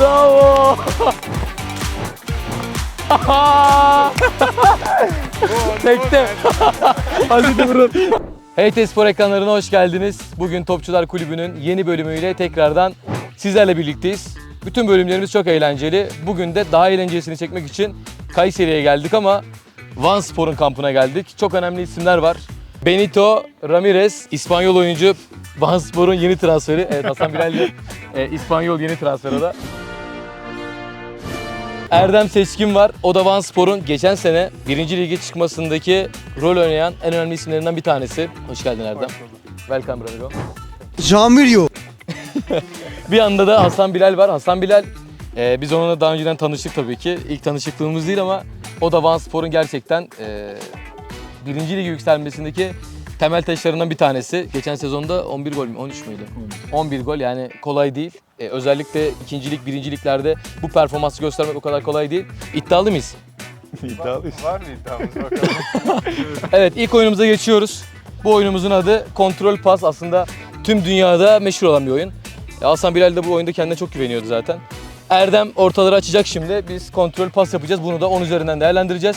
Bravo. Tekte. Hadi vurun. HT Spor ekranlarına hoş geldiniz. Bugün Topçular Kulübü'nün yeni bölümüyle tekrardan sizlerle birlikteyiz. Bütün bölümlerimiz çok eğlenceli. Bugün de daha eğlencesini çekmek için Kayseri'ye geldik ama Van Spor'un kampına geldik. Çok önemli isimler var. Benito Ramirez, İspanyol oyuncu. Van Spor'un yeni transferi. Evet Hasan Bilal de, e, İspanyol yeni transferi o da. Erdem Seçkin var. O da Van Spor'un geçen sene 1. lige çıkmasındaki rol oynayan en önemli isimlerinden bir tanesi. Hoş geldin Erdem. Welcome Bravo. Jamilio. Bir anda da Hasan Bilal var. Hasan Bilal, e, biz onunla daha önceden tanıştık tabii ki. İlk tanışıklığımız değil ama o da Van Spor'un gerçekten e, birinci lige yükselmesindeki temel taşlarından bir tanesi. Geçen sezonda 11 gol mü? 13 müydü? 11 gol yani kolay değil. E, özellikle ikincilik, birinciliklerde bu performansı göstermek o kadar kolay değil. İddialı mıyız? Var mı iddiamız bakalım. Evet ilk oyunumuza geçiyoruz. Bu oyunumuzun adı Kontrol Pas. Aslında tüm dünyada meşhur olan bir oyun. E, Hasan Bilal de bu oyunda kendine çok güveniyordu zaten. Erdem ortaları açacak şimdi. Biz kontrol pas yapacağız. Bunu da 10 üzerinden değerlendireceğiz.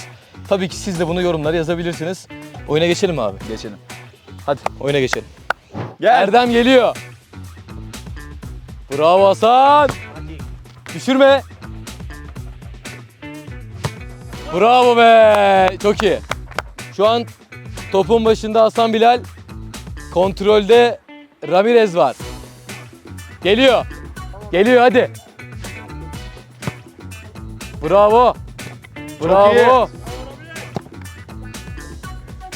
Tabii ki siz de bunu yorumlara yazabilirsiniz. Oyuna geçelim mi abi? Geçelim. Hadi oyuna geçelim. Erdem geliyor. Bravo Hasan. Düşürme. Bravo be. Çok iyi. Şu an topun başında Hasan Bilal. Kontrolde Ramirez var. Geliyor. Geliyor hadi. Bravo. Bravo.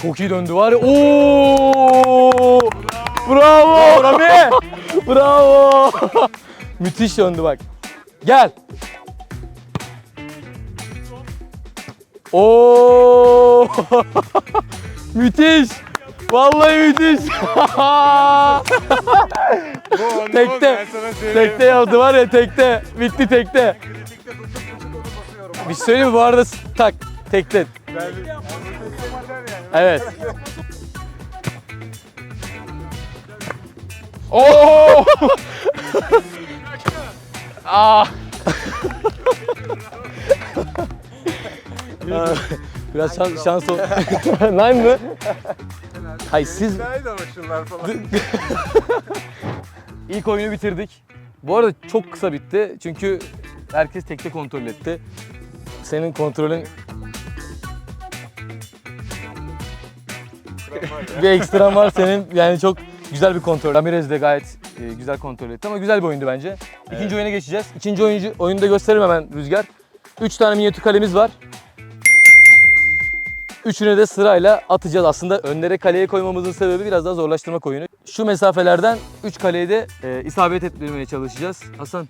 Çok iyi döndü var ya. Oo! Bravo Rami. Bravo. Müthiş döndü bak. Gel. Oo! müthiş. Vallahi müthiş. Tekte. tekte yaptı var ya tekte. Bitti tekte. Bir şey söyleyeyim mi bu arada tak tekte. Evet. Oo! Aa. Biraz şans, şans ol. Nine mı? Hayır siz ilk oyunu bitirdik. Bu arada çok kısa bitti çünkü herkes tekte kontrol etti. Senin kontrolün bir ekstran var senin yani çok güzel bir kontrol. Ramirez de gayet e, güzel kontrol etti ama güzel bir oyundu bence. İkinci oyuna geçeceğiz. İkinci oyuncu oyunu da göstereyim hemen Rüzgar. Üç tane minyatür kalemiz var. Üçüne de sırayla atacağız. Aslında önlere kaleye koymamızın sebebi biraz daha zorlaştırmak oyunu. Şu mesafelerden 3 kaleye de e, isabet ettirmeye çalışacağız. Hasan,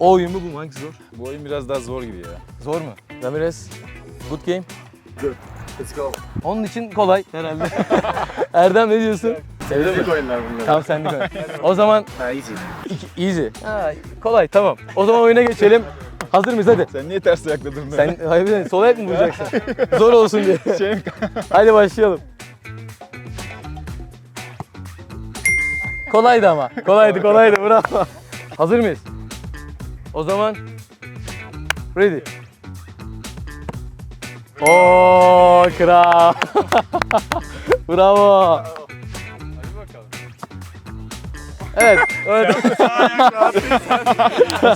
o oyun mu bu mu? Hangisi zor? Bu oyun biraz daha zor gibi ya. Zor mu? Ramirez, good game. Let's go. Onun için kolay herhalde. Erdem ne diyorsun? Sevdin mi? oyunlar bunlar. Tamam senlik oyun. O zaman Ha easy. iki- easy. Ha, kolay tamam. O zaman oyuna geçelim. Hazır mıyız hadi? Sen niye ters ayakladın beni? Sen hayır sol ayak mı vuracaksın? Zor olsun diye. Şey, Hadi başlayalım. Kolaydı ama. Kolaydı kolaydı bravo. Hazır mıyız? O zaman ready. Oo kral. bravo. Hadi bakalım. Evet. evet.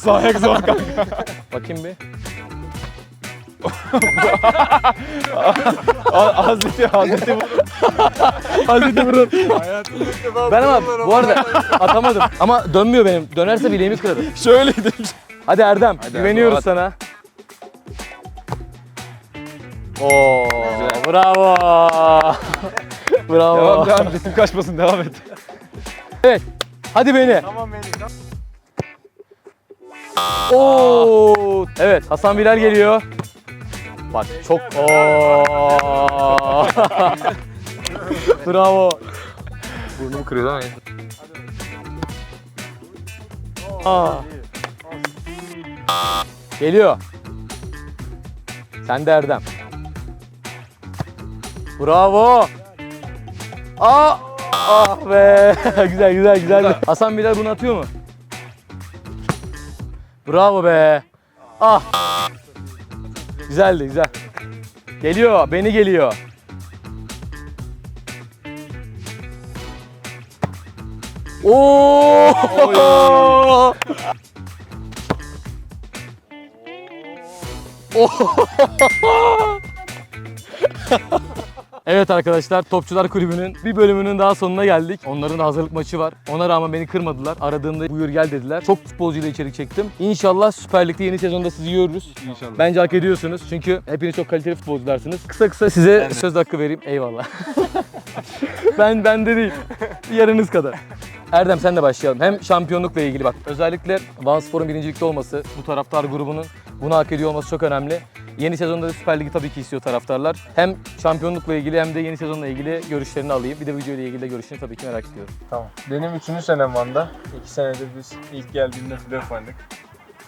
Sağ ayak zor kanka. Bakayım bir. Hazreti Hazreti. Hazreti. Hayatımda ilk defa Ben ama bu arada atamadım. Ama dönmüyor benim. Dönerse bileğimi kırarım. Şöyleydi. Hadi Erdem, Hadi güveniyoruz sana. Oo, bravo. bravo. Devam devam. Ritim kaçmasın devam et. Evet. Hadi beni. Tamam beni. Oo. Evet, Hasan Bilal geliyor. Bak çok Oo. bravo. Burnumu kırıyor değil mi? Aa. Geliyor. Sen de Erdem. Bravo. Aa. Ah be. güzel güzel güzel. Hasan Bilal bunu atıyor mu? Bravo be. Ah. Güzeldi güzel. Geliyor beni geliyor. Oo! Evet arkadaşlar Topçular Kulübü'nün bir bölümünün daha sonuna geldik. Onların da hazırlık maçı var. Ona rağmen beni kırmadılar. Aradığımda buyur gel dediler. Çok futbolcuyla içerik çektim. İnşallah Süper Lig'de yeni sezonda sizi görürüz. İnşallah. Bence hak ediyorsunuz. Çünkü hepiniz çok kaliteli futbolcularsınız. Kısa kısa size söz hakkı vereyim. Eyvallah. ben bende değil. Yarınız kadar. Erdem sen de başlayalım. Hem şampiyonlukla ilgili bak. Özellikle Vanspor'un birincilikte olması, bu taraftar grubunun bunu hak ediyor olması çok önemli. Yeni sezonda da Süper Lig'i tabii ki istiyor taraftarlar. Hem şampiyonlukla ilgili hem de yeni sezonla ilgili görüşlerini alayım. Bir de video ile ilgili de görüşlerini tabii ki merak ediyorum. Tamam. Benim üçüncü senem Van'da. İki senedir biz ilk geldiğimde playoff.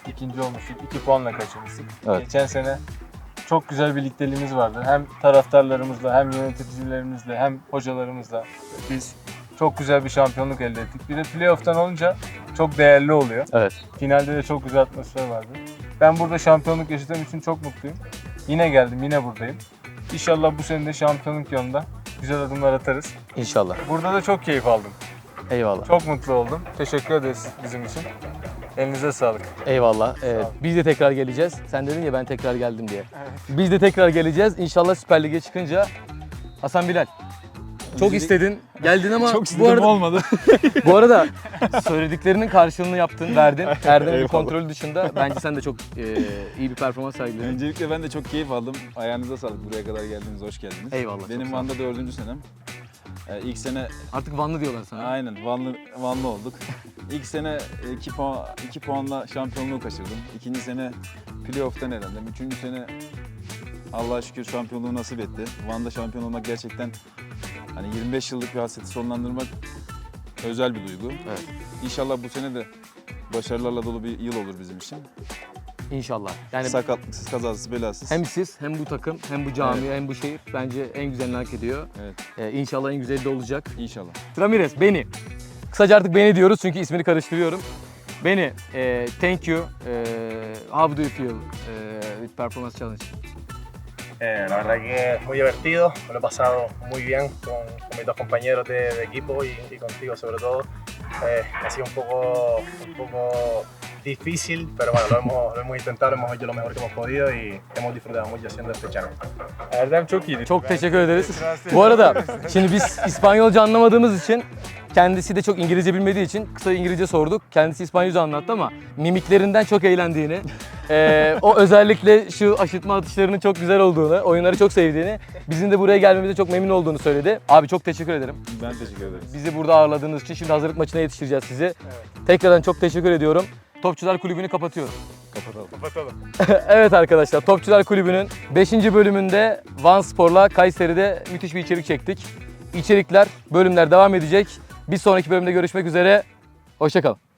İkinci olmuştuk. iki puanla kaçırmıştık. Evet. Geçen sene çok güzel birlikteliğimiz vardı. Hem taraftarlarımızla, hem yöneticilerimizle, hem hocalarımızla biz çok güzel bir şampiyonluk elde ettik. Bir de playoff'tan olunca çok değerli oluyor. Evet. Finalde de çok güzel atmosfer vardı. Ben burada şampiyonluk yaşadığım için çok mutluyum. Yine geldim, yine buradayım. İnşallah bu sene de şampiyonluk yolunda güzel adımlar atarız. İnşallah. Burada da çok keyif aldım. Eyvallah. Çok mutlu oldum. Teşekkür ederiz bizim için. Elinize sağlık. Eyvallah. Evet, biz de tekrar geleceğiz. Sen dedin ya ben tekrar geldim diye. Biz de tekrar geleceğiz. İnşallah Süper Lig'e çıkınca Hasan Bilal. Çok istedin, geldin ama Çok bu arada olmadı. bu arada söylediklerinin karşılığını yaptın, verdin. Erdem'in Eyvallah. kontrolü dışında bence sen de çok e, iyi bir performans sergiledin. Öncelikle ben de çok keyif aldım. Ayağınıza sağlık. Buraya kadar geldiniz. Hoş geldiniz. Eyvallah, çok Benim sağ. Van'da dördüncü senem. Ee, ilk sene Artık Vanlı diyorlar sana. aynen Vanlı, Vanlı olduk. İlk sene 2 puan, iki puanla şampiyonluğu kaçırdım. İkinci sene playoff'tan elendim. Üçüncü sene Allah'a şükür şampiyonluğu nasip etti. Van'da şampiyon olmak gerçekten hani 25 yıllık bir hasreti sonlandırmak özel bir duygu. Evet. İnşallah bu sene de başarılarla dolu bir yıl olur bizim için. İnşallah. Yani Sakatlıksız, kazasız, belasız. hem siz, hem bu takım, hem bu cami, hem bu şehir bence en güzelini hak ediyor. Evet, E, inşallah en güzeli de olacak. inşallah. Ramirez, Beni. Kısaca artık Beni diyoruz çünkü ismini karıştırıyorum. Beni, e, thank you. E, how do you feel e, with performance challenge? Eh, la verdad que es muy divertido, me lo he pasado muy bien con, mis dos compañeros de, equipo y, y contigo sobre todo. Eh, ha sido un poco, un poco difícil, pero bueno, lo hemos, lo hemos intentado, lo hemos hecho lo mejor que hemos podido y hemos disfrutado mucho haciendo este challenge. Erdem çok iyiydi. Çok teşekkür ederiz. Bu arada şimdi biz İspanyolca anlamadığımız için kendisi de çok İngilizce bilmediği için kısa İngilizce sorduk. Kendisi İspanyolca anlattı ama mimiklerinden çok eğlendiğini, eee, o özellikle şu aşıtma atışlarının çok güzel olduğunu, oyunları çok sevdiğini, bizim de buraya gelmemize çok memnun olduğunu söyledi. Abi çok teşekkür ederim. Ben teşekkür ederim. Bizi burada ağırladığınız için şimdi hazırlık maçına yetiştireceğiz sizi. Tekrardan çok teşekkür ediyorum. Topçular Kulübü'nü kapatıyorum. Kapatalım. evet arkadaşlar Topçular Kulübü'nün 5. bölümünde Van Spor'la Kayseri'de müthiş bir içerik çektik. İçerikler, bölümler devam edecek. Bir sonraki bölümde görüşmek üzere. Hoşçakalın.